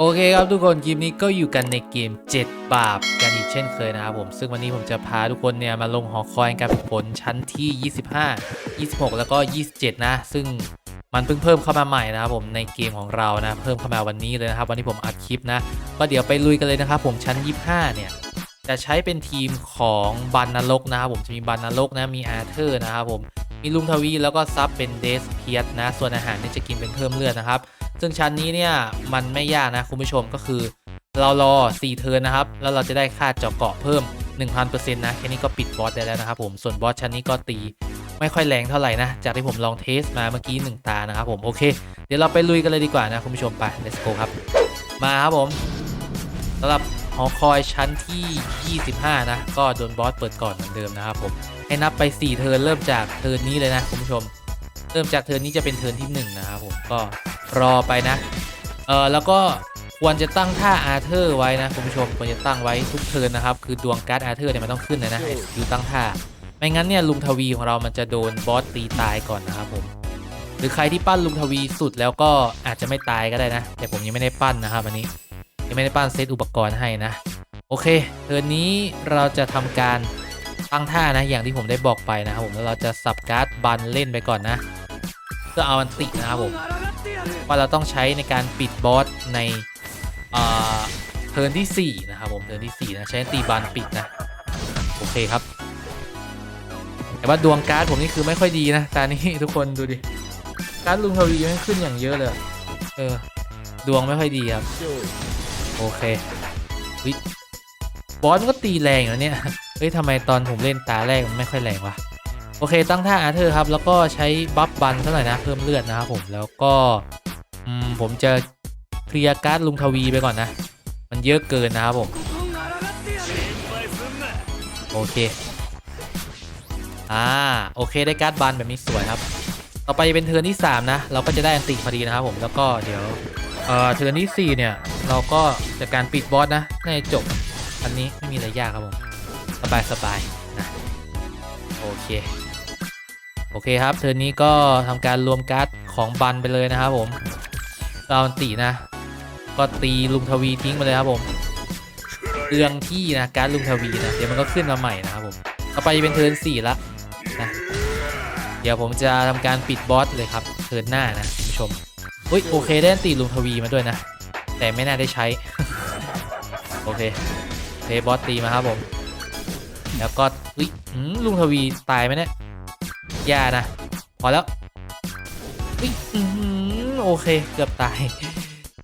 โอเคครับทุกคนคลิปนี้ก็อยู่กันในเกม 7 บาปกันอีกเช่นเคยนะครับผมซึ่งวันนี้ผมจะพาทุกคนเนี่ยมาลงหอคอยกันผลชั้นที่ 25 26 แล้วก็ 27 นะ ซึ่งมันเพิ่งเพิ่มเข้ามาใหม่นะครับผมในเกมของเรานะ เพิ่มเข้ามาวันนี้เลยนะครับ วันที่ผมอัดคลิปนะ ก็เดี๋ยวไปลุยกันเลยนะครับผมชั้น 25 เนี่ย จะใช้เป็นทีมของบันนรกนะครับผมจะมีบันนรกนะมีอาเธอร์นะครับผมมีลุงทวีแล้วก็ซับเป็นเดสเพียสนะ ส่วนอาหารเนี่ยจะกินเป็นเพิ่มเลือดนะครับ ซึ่งชั้นนี้เนี่ยมันไม่ยากนะคุณผู้ชมก็คือ เรารอ4เทิร์นนะครับ แล้วเราจะได้ค่าเจาะเกาะเพิ่ม 1,000%นะแค่นี้ก็ปิดบอสได้แล้วนะครับผมส่วนบอสชั้นนี้ก็ตีไม่ค่อยแรงเท่าไหร่นะ จากที่ผมลองเทสมาเมื่อกี้1ตานะครับผมโอเค เดี๋ยวเราไปลุยกันเลยดีกว่านะคุณผู้ชมไป let's go ครับ มาครับผมสำหรับหอคอยชั้นที่ 25 นะ ก็โดนบอสเปิดก่อนเหมือนเดิมนะครับผมให้นับไป 4 เทิร์นเริ่มจากเทิร์นนี้เลยนะคุณผู้ชม เริ่มจากเทิร์นนี้จะเป็นเทิร์นที่ 1 นะครับผมก็รอไปนะ เออแล้วก็ควรจะตั้งท่าอาเธอร์ไว้นะคุณผู้ชมควรจะตั้งไว้ทุกเทิร์นนะครับ คือดวงการ์ดอาเธอร์เนี่ยมันต้องขึ้นเลยนะให้ดูตั้งท่า ไม่งั้นเนี่ยลุงทวีของเรามันจะโดนบอสตีตายก่อนนะครับผมหรือใครที่ปั้นลุงทวีสุดแล้วก็อาจจะไม่ตายก็ได้นะ แต่ผมยังไม่ได้ปั้นนะครับอันนี้ยังไม่ได้ปั้นเซตอุปกรณ์ให้นะ โอเคเทิร์นนี้เราจะทำการตั้งท่านะอย่างที่ผมได้บอกไปนะครับผมแล้วเราจะสับการ์ดบันเล่นไปก่อนนะ พื่อเอาอันตินะครับผมว่าเราต้องใช้ในการปิดบอสในเทิร์นที่ 4 นะครับผมเทิร์นที่ 4 นะใช้ตีบานปิดนะ โอเคครับ แต่ว่าดวงการ์ดผมนี่คือไม่ค่อยดีนะตานี้ทุกคนดูดิ การ์ดลุงทวีไม่ขึ้นอย่างเยอะเลย เออ ดวงไม่ค่อยดีครับ โอเควิบอสมันก็ตีแรงแล้วเนี่ย เฮ้ยทำไมตอนผมเล่นตาแรกมันไม่ค่อยแรงวะ โอเคตั้งท่าอาร์เธอร์ครับ แล้วก็ใช้บัฟบันเท่าไหร่นะเพิ่มเลือดนะครับผมแล้วก็ผมจะเคลียร์การ์ดลุงทวีไปก่อนนะ มันเยอะเกินนะครับผมโอเคอ่าโอเคได้การ์ดบันแบบนี้สวยครับ ต่อไปเป็นเทิร์นที่ 3 นะ เราก็จะได้อันติพอดีนะครับผมแล้วก็เดี๋ยวเอ่อเทิร์นที่ 4 เนี่ย เราก็จะการปิดบอสนะในจบอันนี้ไม่มีอะไรยากครับผม สบายสบายนะ โอเค โอเคครับ เทิร์นนี้ก็ทำการรวมการ์ดของบันไปเลยนะครับผมเราอันตินะ ก็ตีลุงทวีทิ้งไปเลยครับผมเรืองที่นะการ์ดลุงทวีนะเดี๋ยวมันก็ขึ้นมาใหม่นะครับผมต่อไปเป็นเทิร์นสี่ละนะเดี๋ยวผมจะทำการปิดบอสเลยครับเทิร์นหน้านะคุณผู้ชมอุ้ยโอเคได้ตีลุงทวีมาด้วยนะ แต่ไม่น่าได้ใช้ โอเคเคบอสตีมาครับผม แล้วก็อุ้ยลุงทวีตายไหมเนี่ย อย่านะ พอแล้วโอเค เกือบตาย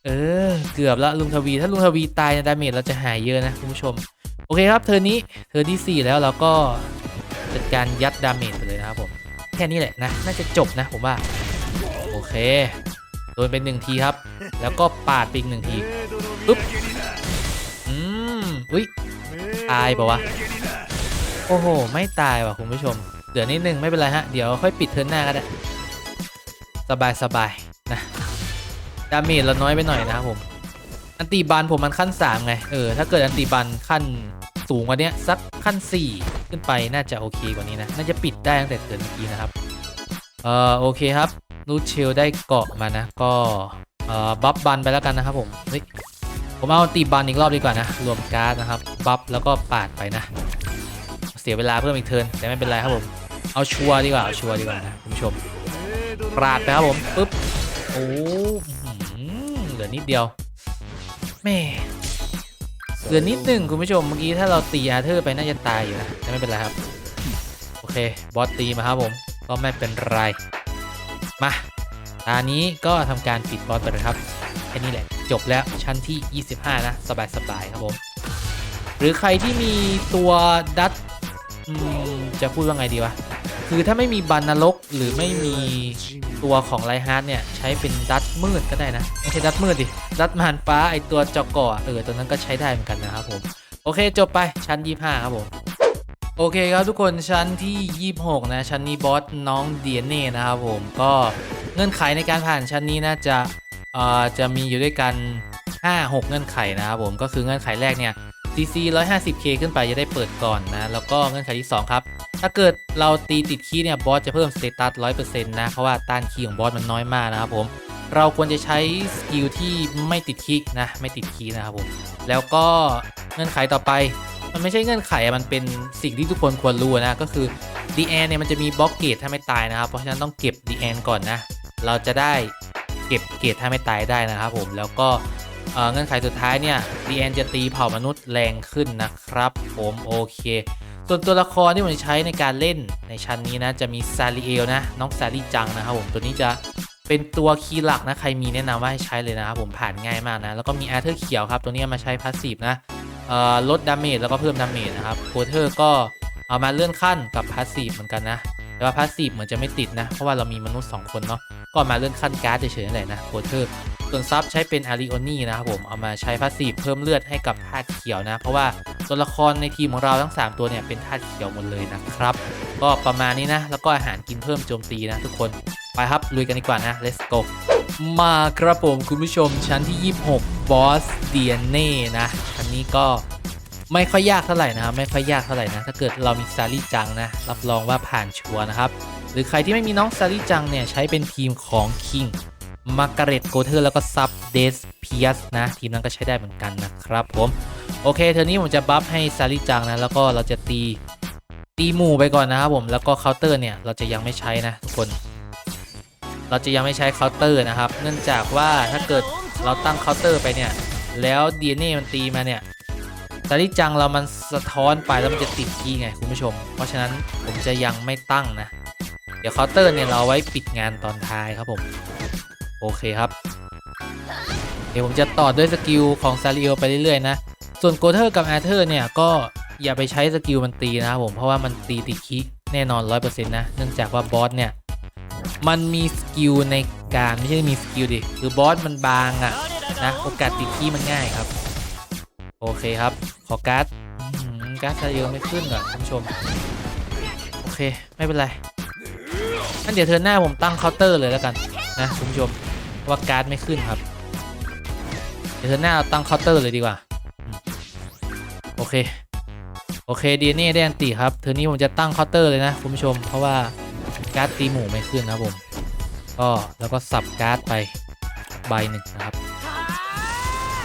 เออ เกือบแล้วลุงทวี ถ้าลุงทวีตายเนี่ยดาเมจเราจะหายเยอะนะคุณผู้ชม โอเคครับเทอนี้เทอที่ 4 แล้วเราก็จัดการยัดดาเมจไปเลยนะครับผม แค่นี้แหละนะ น่าจะจบนะผมว่า โอเค โดนเป็นหนึ่งทีครับ แล้วก็ปาดไปอีกหนึ่งที ปึ๊บ อืม อุ้ย ตายปะวะ โอ้โห ไม่ตายว่ะคุณผู้ชม เดี๋ยวนิดนึงไม่เป็นไรฮะ เดี๋ยวค่อยปิดเทิร์นหน้าก็ได้ สบายสบายนะ ดาเมจเราน้อยไปหน่อยนะครับผม อันตีบันผมมันขั้น 3 ไง เออ ถ้าเกิดอันตีบันขั้นสูงกว่าเนี้ยสักขั้น 4 ขึ้นไปน่าจะโอเคกว่านี้นะ น่าจะปิดได้ตั้งแต่เทิร์นเมื่อกี้นะครับ เออโอเคครับรูทเชลได้เกาะมานะ ก็เอ่อบัฟบันไปแล้วกันนะครับผม เฮ้ย ผมเอาตีบันอีกรอบดีกว่านะ รวมการ์ดนะครับ บัฟแล้วก็ปาดไปนะ เสียเวลาเพิ่มอีกเทิร์นแต่ไม่เป็นไรครับผม เอาชัวร์ดีกว่าเอาชัวร์ดีกว่านะคุณผู้ชมปราดไปครับผมปึ๊บโอ้เหลือนิดเดียวแม่เหลือนิดหนึ่งคุณผู้ชมเมื่อกี้ถ้าเราตีอาเธอร์ไปน่าจะตายอยู่นะแต่ไม่เป็นไรครับ โอเค บอสตีมาครับผม ก็ไม่เป็นไร มาตานี้ก็ทำการปิดบอสไปเลยครับแค่นี้แหละ จบแล้วชั้นที่ 25 นะ สบายๆครับผม หรือใครที่มีตัวดัต จะพูดว่าไงดีวะ คือถ้าไม่มีบันนรกหรือไม่มีตัวของไรฮาร์ดเนี่ย ใช้เป็นดัตมืดก็ได้นะ ไม่ใช่ดัตมืดดิ ดัตมานฟ้าไอตัวจอกก่อเออตัวนั้นก็ใช้ได้เหมือนกันนะครับผม โอเคจบไปชั้น 25 ครับผมโอเคครับทุกคนชั้นที่ 26 นะ ชั้นนี้บอสน้องเดียเน่นะครับผมก็เงื่อนไขในการผ่านชั้นนี้นะจะเอ่อจะมีอยู่ด้วยกัน 5-6 เงื่อนไขนะครับผมก็คือเงื่อนไขแรกเนี่ย CC 150k ขึ้นไปจะได้เปิดก่อนนะ แล้วก็เงื่อนไขที่ 2 ครับ ถ้าเกิดเราตีติดคีย์เนี่ยบอสจะเพิ่มสเตตัส100%นะเพราะว่าต้านคีย์ของบอสมันน้อยมากนะครับผมเราควรจะใช้สกิลที่ไม่ติดคีย์นะไม่ติดคีย์นะครับผมแล้วก็เงื่อนไขต่อไป มันไม่ใช่เงื่อนไขอะมันเป็นสิ่งที่ทุกคนควรรู้นะก็คือ d ีแอนเนี่ยมันจะมีบล็อกเกตถ้าไม่ตายนะครับ เพราะฉะนั้นต้องเก็บ d ีแอนก่อนนะ เราจะได้เก็บเกตถ้าไม่ตายได้นะครับผมแล้วก็ เงื่อนไขสุดท้ายเนี่ย d ีแอนจะตีเผ่ามนุษย์แรงขึ้นนะครับผมโอเค ส่วนตัวละครที่ผมใช้ในการเล่นในชั้นนี้นะจะมีซาริเอลนะน้องซาริจังนะครับผมตัวนี้จะเป็นตัวคีย์หลักนะใครมีแนะนำว่าให้ใช้เลยนะครับผมผ่านง่ายมากนะแล้วก็มีอาร์เธอร์เขียวครับตัวนี้มาใช้พาสซีฟนะลดดาเมจแล้วก็เพิ่มดาเมจนะครับโคเทอร์ก็เอามาเลื่อนขั้นกับพาสซีฟเหมือนกันนะแต่ว่าพาสซีฟเหมือนจะไม่ติดนะเพราะว่าเรามีมนุษย์ 2 คนเนาะก็เอามาเลื่อนขั้นการ์ดเฉยๆนั่นแหละนะโคเทอร์ ส่วนซับใช้เป็นอาริโอนี่นะครับผมเอามาใช้พาสซีฟเพิ่มเลือดให้กับธาตุเขียวนะ เพราะว่าตัวละครในทีมของเราทั้ง 3 ตัวเนี่ยเป็นธาตุเขียวหมดเลยนะครับ ก็ประมาณนี้นะ แล้วก็อาหารกินเพิ่มโจมตีนะทุกคนไปครับลุยกันดีกว่านะ let's go มาครับผมคุณผู้ชมชั้นที่ 26 บอสเดียเน่นะชั้นนี้ก็ไม่ค่อยยากเท่าไหร่นะครับไม่ค่อยยากเท่าไหร่นะถ้าเกิดเรามีซาริจังนะรับรองว่าผ่านชัวร์นะครับหรือใครที่ไม่มีน้องซาริจังเนี่ยใช้เป็นทีมของคิง มาร์กาเร็ตโกเทอร์แล้วก็ซับเดสเพียสนะ ทีมนั้นก็ใช้ได้เหมือนกันนะครับผม โอเคเทอร์นี้ผมจะบัฟให้ซาริจังนะ แล้วก็เราจะตีตีหมู่ไปก่อนนะครับผมแล้วก็เคาน์เตอร์เนี่ยเราจะยังไม่ใช้นะทุกคน เราจะยังไม่ใช้เคาน์เตอร์นะครับ เนื่องจากว่าถ้าเกิดเราตั้งเคาน์เตอร์ไปเนี่ย แล้ว DNA มันตีมาเนี่ยซาริจังเรามันสะท้อนไปแล้วมันจะติดคีไงคุณผู้ชม เพราะฉะนั้นผมจะยังไม่ตั้งนะ เดี๋ยวเคาน์เตอร์เนี่ยเราไว้ปิดงานตอนท้ายครับผม โอเคครับ เดี๋ยวผมจะต่อด้วยสกิลของซาริโอไปเรื่อยๆนะ ส่วนโกเทอร์กับแอเธอร์เนี่ยก็อย่าไปใช้สกิลมันตีนะครับผมเพราะว่ามันตีติดคีย์แน่นอน 100%นะเนื่องจากว่าบอสเนี่ยมันมีสกิลในการไม่ใช่มีสกิลดิ คือบอสมันบางอะนะโอกาสติดที่มันง่ายครับ โอเคครับ ขอการ์ดการ์ดซาเยอไม่ขึ้นเหรอท่านผู้ชม โอเค ไม่เป็นไรงั้นเดี๋ยวเทินหน้าผมตั้งเคาน์เตอร์เลยแล้วกันนะคุณผู้ชม ว่าการ์ดไม่ขึ้นครับ เดี๋ยวเทิร์นหน้าเราตั้งเคาน์เตอร์เลยดีกว่า โอเค โอเคดีนี่ได้อันตีครับเทอนี้ผมจะตั้งเคาน์เตอร์เลยนะคุณผู้ชม เพราะว่าการ์ดตีหมู่ไม่ขึ้นนะผมก็แล้วก็สับการ์ดไปใบหนึ่งนะครับ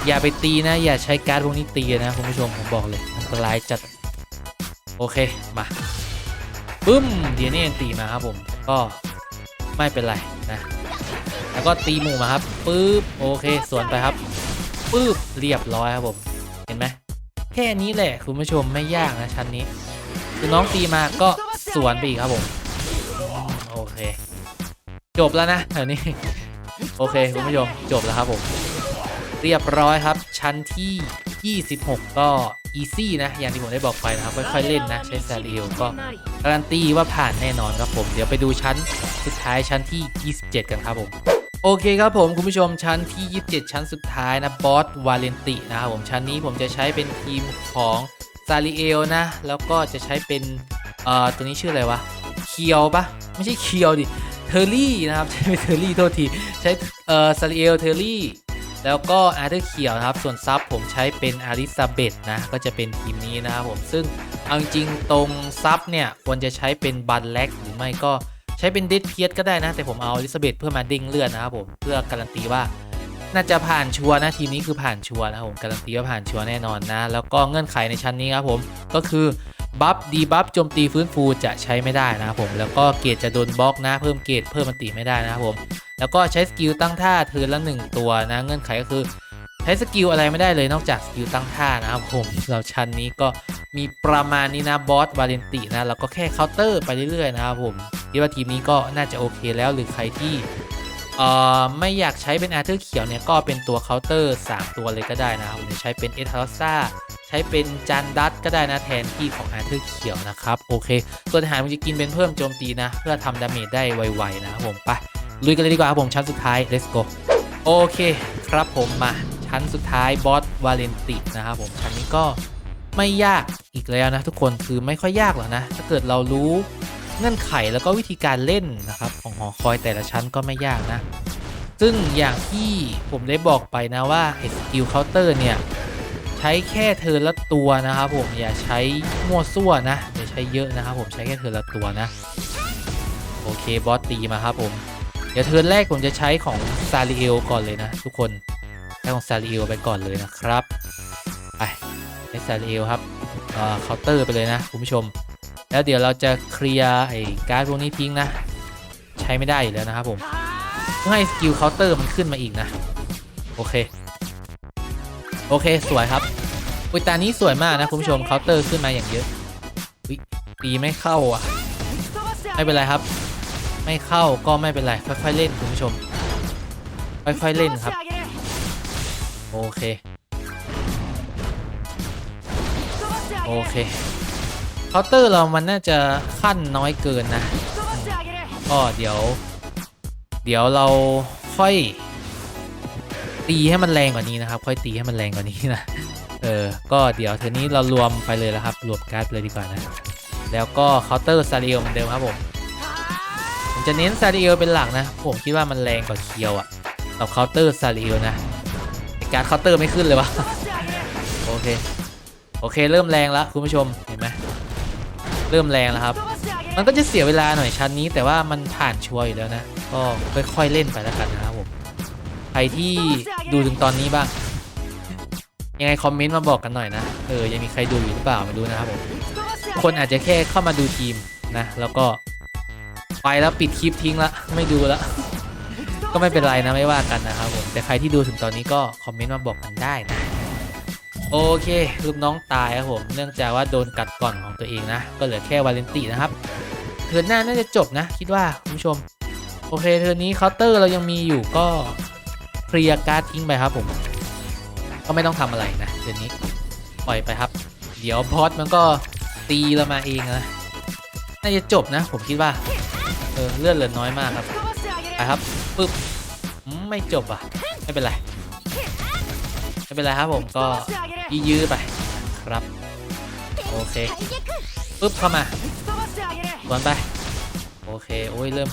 อย่าไปตีนะ อย่าใช้การ์ดพวกนี้ตีนะคุณผู้ชมผมบอกเลยอันตรายจัด โอเคมาปึ้มเดียนี่ตีมาครับผมก็ไม่เป็นไร ก็ตีหมู่มาครับปึ๊บโอเคสวนไปครับปึ๊บเรียบร้อยครับผมเห็นไหมแค่นี้แหละคุณผู้ชมไม่ยากนะชั้นนี้ คือน้องตีมาก็สวนไปอีกครับผมโอเค จบแล้วนะแถวนี้โอเคคุณผู้ชมจบแล้วครับผมเรียบร้อยครับชั้นที่ 26 ก็อีซี่นะ อย่างที่ผมได้บอกไปนะครับ ค่อยๆเล่นนะ ใช้ซาริเอลก็การันตีว่าผ่านแน่นอนครับผม เดี๋ยวไปดูชั้นสุดท้ายชั้นที่ 27 กันครับผม โอเคครับผมคุณผู้ชมชั้นที่ 27 ชั้นสุดท้ายนะบอสวาเลนตินะครับผมชั้นนี้ผมจะใช้เป็นทีมของซาริเอลนะ แล้วก็จะใช้เป็นเอ่อตัวนี้ชื่ออะไรวะเคียวปะไม่ใช่เคียวดิเทอร์รี่นะครับ ใช้เป็นเทอร์รี่โทษที ใช้เอ่อซาริเอลเทอร์รี่แล้วก็อาร์เธอร์เขียวนะครับส่วนซับผมใช้เป็นอาริซาเบธนะก็จะเป็นทีมนี้นะครับผมซึ่งเอาจริงตรงซับเนี่ยควรจะใช้เป็นบันแล็กหรือไม่ก็ ใช้เป็นเดดเพียสก็ได้นะ แต่ผมเอาอาริซาเบธเพื่อมาเด้งเลือดนะครับผมเพื่อการันตีว่าน่าจะผ่านชัวร์นะทีมนี้คือผ่านชัวร์นะครับผมการันตีว่าผ่านชัวร์แน่นอนนะ แล้วก็เงื่อนไขในชั้นนี้ครับผมก็คือบัฟดีบัฟโจมตีฟื้นฟูจะใช้ไม่ได้นะครับผมแล้วก็เกรดจะโดนบล็อกนะ เพิ่มเกรดเพิ่มมันตีไม่ได้นะครับผมแล้วก็ใช้สกิลตั้งท่าเทิร์นละหนึ่งตัวนะ เงื่อนไขก็คือใช้สกิลอะไรไม่ได้เลยนอกจากสกิลตั้งท่านะครับผมเราชั้นนี้ก็มีประมาณนี้นะบอสวาเลนตินะแล้วก็แค่เคาน์เตอร์ไปเรื่อยๆนะครับผม คิดว่าทีมนี้ก็น่าจะโอเคแล้วหรือใครที่ไม่อยากใช้เป็นอาร์เธอร์เขียวเนี่ยก็เป็นตัวเคาน์เตอร์ 3 ตัวเลยก็ได้นะครับผมใช้เป็นเอทาร์ซ่าใช้เป็นจันดัตก็ได้นะแทนที่ของอาร์เธอร์เขียวนะครับโอเค ส่วนอาหารมันจะกินเป็นเพิ่มโจมตีนะ เพื่อทำดาเมจได้ไวๆนะครับผมไปลุยกันเลยดีกว่าครับผมชั้นสุดท้าย let's go โอเคครับผมมาชั้นสุดท้ายบอสวาเลนตินะครับผมชั้นนี้ก็ไม่ยากอีกแล้วนะทุกคนคือไม่ค่อยยากหรอกนะ ถ้าเกิดเรารู้ เงื่อนไขแล้วก็วิธีการเล่นนะครับของหอคอยแต่ละชั้นก็ไม่ยากนะ ซึ่งอย่างที่ผมได้บอกไปนะว่าไอ้สกิลเคาน์เตอร์เนี่ย ใช้แค่เธอละตัวนะครับผมอย่าใช้มั่วซั่วนะอย่าใช้เยอะนะครับผมใช้แค่เธอละตัวนะ โอเคบอสตีมาครับผม เดี๋ยวเทิร์นแรกผมจะใช้ของซาริเอลก่อนเลยนะ ทุกคนใช้ของซาริเอลไปก่อนเลยนะครับไปใช้ซาริเอลครับเอ่อเคาน์เตอร์ไปเลยนะคุณผู้ชม แล้วเดี๋ยวเราจะเคลียร์ไอ้การ์ดพวกนี้ทิ้งนะ ใช้ไม่ได้อยู่แล้วนะครับผมเพื่อให้สกิลเคาน์เตอร์มันขึ้นมาอีกนะ โอเค โอเคสวยครับอุยตานี้สวยมากนะคุณผู้ชมเคาน์เตอร์ขึ้นมาอย่างเยอะอุ๊ยตีไม่เข้าอะ ไม่เป็นไรครับ ไม่เข้าก็ไม่เป็นไรค่อยๆเล่นคุณผู้ชม ค่อยๆเล่นครับ โอเค โอเคาน์เตอร์เรามันน่าจะขั้นน้อยเกินนะ ก็เดี๋ยว เดี๋ยวเราค่อย ตีให้มันแรงกว่านี้นะครับ ค่อยตีให้มันแรงกว่านี้นะ เออ ก็เดี๋ยวเทอนี้เรารวมไปเลยแล้วครับ รวมการ์ดเลยดีกว่านะ แล้วก็เคาน์เตอร์ซาริเอลเหมือนเดิมครับผมผมจะเน้นซาริเอลเป็นหลักนะ ผมคิดว่ามันแรงกว่าเคียวอะกับเคาน์เตอร์ซาริเอลนะการ์ดเคาน์เตอร์ไม่ขึ้นเลยวะโอเค โอเคเริ่มแรงแล้วคุณผู้ชมเห็นไหม เริ่มแรงแล้วครับ มันก็จะเสียเวลาหน่อยชั้นนี้แต่ว่ามันผ่านชัวร์อยู่แล้วนะ ก็ค่อยๆเล่นไปแล้วกันนะครับผมใครที่ดูถึงตอนนี้บ้าง ยังไงคอมเมนต์มาบอกกันหน่อยนะ เออยังมีใครดูอยู่หรือเปล่าไม่รู้นะครับผมคนอาจจะแค่เข้ามาดูทีมนะ แล้วก็ไปแล้วปิดคลิปทิ้งละไม่ดูละก็ไม่เป็นไรนะไม่ว่ากันนะครับผมแต่ใครที่ดูถึงตอนนี้ก็คอมเมนต์มาบอกกันได้นะ โอเคลูกน้องตายครับผมเนื่องจากว่าโดนกัดก่อนของตัวเองนะ ก็เหลือแค่วาเลนตินะครับเทิร์นหน้าน่าจะจบนะ คิดว่าคุณผู้ชม โอเคเทิร์นนี้เคาน์เตอร์เรายังมีอยู่ก็เคลียร์การ์ดทิ้งไปครับผม ก็ไม่ต้องทำอะไรนะเทิร์นนี้ปล่อยไปครับ เดี๋ยวบอสมันก็ตีเรามาเองนะน่าจะจบนะ ผมคิดว่าเออเลือดเหลือน้อยมากครับไปครับปึ๊บไม่จบอะไม่เป็นไร เป็นไรครับผมก็ยื้อไปครับ โอเคปึ๊บเข้ามาสวนไป โอเคโอ้ยเริ่ม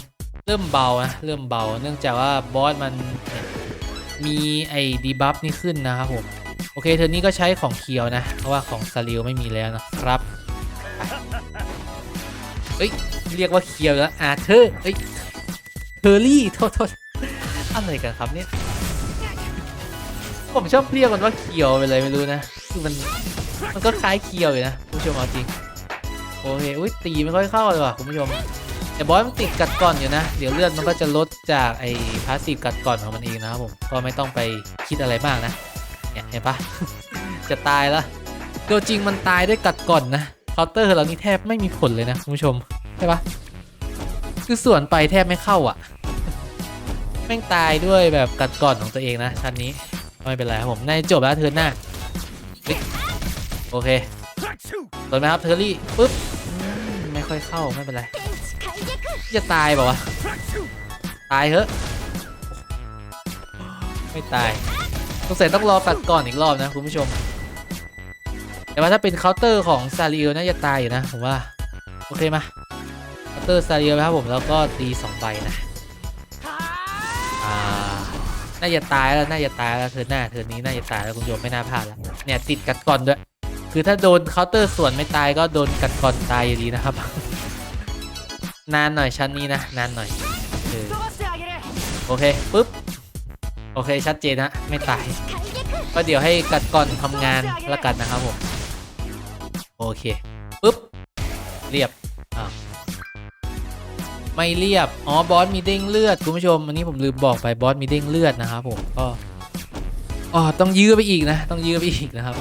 เริ่มเบานะเริ่มเบา เนื่องจากว่าบอสมันมีไอ้ดีบัฟนี่ขึ้นนะครับผมโอเคเทอนี้ก็ใช้ของเคียวนะ เพราะว่าของซาริวไม่มีแล้วนะครับเอ้ยเรียกว่าเคียวแล้วอาเธอร์เอ้ยเทอร์รี่โทษโทษอะไรกันครับเนี่ย ผมชอบเรียกมันว่าเคียวไปเลยไม่รู้นะ คือมันมันก็คล้ายเคียวอยู่นะผู้ชมเอาจริง โอเคอุ้ยตีไม่ค่อยเข้าเลยว่ะคุณผู้ชม แต่บอสมันติดกัดก่อนอยู่นะ เดี๋ยวเลือดมันก็จะลดจากไอ้พาสซีฟกัดก่อนของมันเองนะครับผมก็ไม่ต้องไปคิดอะไรมากนะเนี่ยเห็นปะจะตายล้วตัวจริงมันตายด้วยกัดก่อนนะเคาน์เตอร์เรานี่แทบไม่มีผลเลยนะคุณผู้ชมใช่ปะคือส่วนไปแทบไม่เข้าอะแม่งตายด้วยแบบกัดก่อนของตัวเองนะชั้นนี้ ไม่เป็นไรครับผมในจบแล้วเทิร์นหน้าโอเคโดนไหมครับเทอร์รี่ปุ๊บไม่ค่อยเข้าไม่เป็นไรจะตายเปล่าวะตายเถอะไม่ตายสงสัยต้องรอกัดก่อนอีกรอบนะคุณผู้ชม แต่ว่าถ้าเป็นเคาน์เตอร์ของซาริเอลน่าจะตายอยู่นะผมว่า โอเคมาเคาน์เตอร์ซาริเอลนะครับผมแล้วก็ตีสองใบนะ น่าจะตายแล้วน่าจะตายแล้วเธอหน้าเธอนี้น่าจะตายแล้วคุณผู้ชมไม่น่าพลาดแล้วเนี่ยติดกัดก่อนด้วย คือถ้าโดนเคาน์เตอร์ส่วนไม่ตายก็โดนกัดก่อนตายอยู่ดีนะครับ นานหน่อยชั้นนี้นะนานหน่อยออโอเคปุ๊บโอเคชัดเจนนะไม่ตาย ก็เดี๋ยวให้กัดก่อนทำงานละกันนะครับผมโอเคปุ๊บเรียบ ไม่เรียบ อ๋อบอสมีเด้งเลือดคุณผู้ชมอันนี้ผมลืมบอกไปบอสมีเด้งเลือดนะครับผมก็อ๋อต้องยื้อไปอีกนะ ต้องยื้อไปอีกนะครับ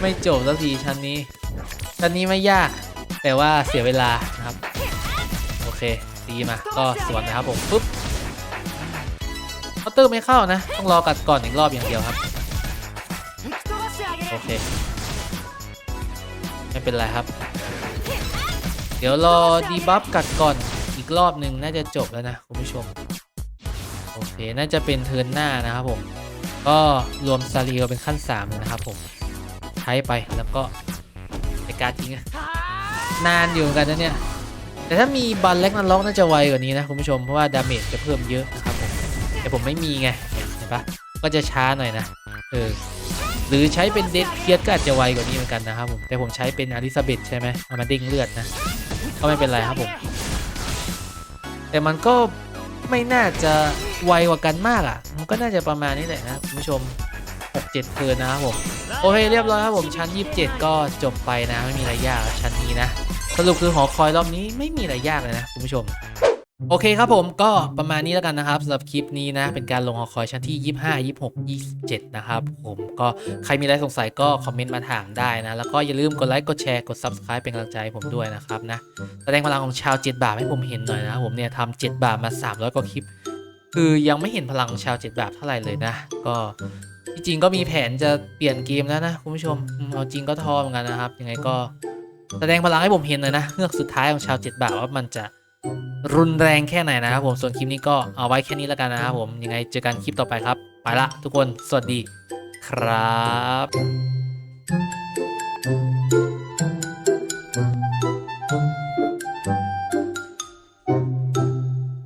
ไม่จบสักทีชั้นนี้ชั้นนี้ไม่ยาก แต่ว่าเสียเวลานะครับ โอเคตีมาก็สวนนะครับผมปุ๊บเคาน์เตอร์ไม่เข้านะ ต้องรอกัดก่อนอีกรอบอย่างเดียวครับ โอเค ไม่เป็นไรครับ เดี๋ยวรอดีบัฟกัดก่อนอีกรอบหนึ่งน่าจะจบแล้วนะคุณผู้ชม โอเค น่าจะเป็นเทิร์นหน้านะครับผม ก็รวมซาริโอเป็นขั้น3นะครับผมใช้ไปแล้วก็ในการทิ้งนานอยู่เหมือนกันนะเนี่ย แต่ถ้ามีบันเล็กนันล็อกน่าจะไวกว่านี้นะคุณผู้ชมเพราะว่าดาเมจจะเพิ่มเยอะนะครับผมแต่ผมไม่มีไงเห็นปะก็จะช้าหน่อยนะเออหรือใช้เป็นเดดเพียสก็อาจจะไวกว่านี้เหมือนกันนะครับผมแต่ผมใช้เป็นอลิซาเบธใช่ไหมเอามาเด้งเลือดนะ ก็ไม่เป็นไรครับผม แต่มันก็ไม่น่าจะไวกว่ากันมากอะ มันก็น่าจะประมาณนี้แหละนะคุณผู้ชม 6 7เทิร์นนะครับผม โอเคเรียบร้อยครับผมชั้น 27 ก็จบไปนะ ไม่มีอะไรยากชั้นนี้นะ สรุปคือหอคอยรอบนี้ไม่มีอะไรยากเลยนะคุณผู้ชม โอเคครับผมก็ประมาณนี้แล้วกันนะครับสำหรับคลิปนี้นะ เป็นการลงหอคอยชั้นที่ 25 26 27 นะครับผมก็ใครมีอะไรสงสัยก็คอมเมนต์มาถามได้นะ แล้วก็อย่าลืมกดไลค์กดแชร์กด Subscribe เป็นกำลังใจผมด้วยนะครับนะแสดงพลังของชาว 7 บาทให้ผมเห็นหน่อยนะผมเนี่ยทำ7บาทมา 300 กว่าคลิป คือยังไม่เห็นพลังของชาว 7 บาทเท่าไหร่เลยนะ ก็จริงก็มีแผนจะเปลี่ยนเกมแล้วนะคุณผู้ชมเอาจริงก็ท้อเหมือนกันนะครับยังไงก็แสดงพลังให้ผมเห็นเลยนะเงือกสุดท้ายของชาว 7 บาทว่ามันจะ รุนแรงแค่ไหนนะครับผมส่วนคลิปนี้ก็เอาไว้แค่นี้แล้วกันนะครับผมยังไงเจอกันคลิปต่อไปครับ ไปละทุกคนสวัสดีครับ